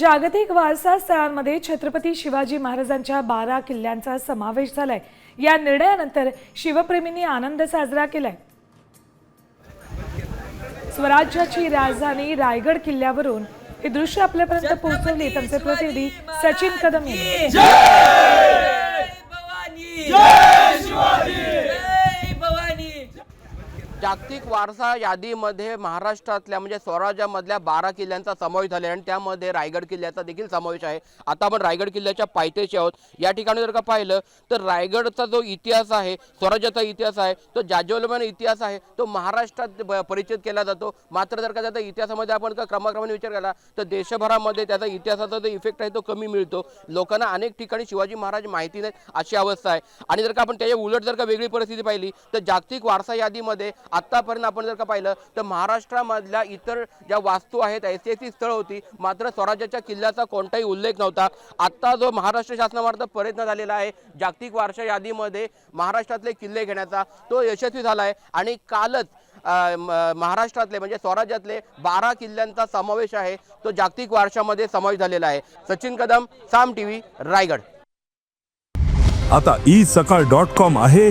जागतिक वारसा स्थळांमध्ये छत्रपती शिवाजी महाराजांच्या बारा किल्ल्यांचा समावेश झालाय. या निर्णयानंतर शिवप्रेमींनी आनंद साजरा केलाय. स्वराज्याची राजधानी रायगड किल्ल्यावरून हे दृश्य आपल्यापर्यंत पोहोचवले. त्यांचे प्रतिनिधी सचिन कदम यांनी. जागतिक वारसा यादीमध्ये महाराष्ट्रातल्या म्हणजे स्वराज्यामधल्या बारा किल्ल्यांचा समावेश झाला आहे आणि त्यामध्ये रायगड किल्ल्याचा देखील समावेश आहे. आता आपण रायगड किल्ल्याच्या पायथ्याशी आहोत. या ठिकाणी जर का पाहिलं तर रायगडचा जो इतिहास आहे स्वराज्याचा इतिहास आहे तो जाज्वल्यमान इतिहास आहे तो महाराष्ट्रात परिचित केला जातो. मात्र जर का त्याचा इतिहासामध्ये आपण का क्रमाक्रमाने विचार केला तर देशभरामध्ये त्याचा इतिहासाचा जो इफेक्ट आहे तो कमी मिळतो. लोकांना अनेक ठिकाणी शिवाजी महाराज माहिती नाहीत अशी अवस्था आहे. आणि जर का आपण त्याच्या उलट जर का वेगळी परिस्थिती पाहिली तर जागतिक वारसा यादीमध्ये आत्तापर्यंत आपण जर का पाहिलं तर महाराष्ट्रामधल्या इतर ज्या वास्तू आहेत ऐतिहासिक स्थळ होती मात्र स्वराज्याच्या किल्ल्याचा कोणताही उल्लेख नव्हता. आत्ता जो महाराष्ट्र शासनामार्फत प्रयत्न झालेला आहे जागतिक वारसा यादीमध्ये महाराष्ट्रातले किल्ले घेण्याचा तो यशस्वी झाला आहे आणि कालच महाराष्ट्रातले म्हणजे स्वराज्यातले बारा किल्ल्यांचा समावेश आहे तो जागतिक वारशामध्ये समावेश झालेला आहे. सचिन कदम साम टीव्ही रायगड. आता ई सकाळ डॉट कॉम आहे.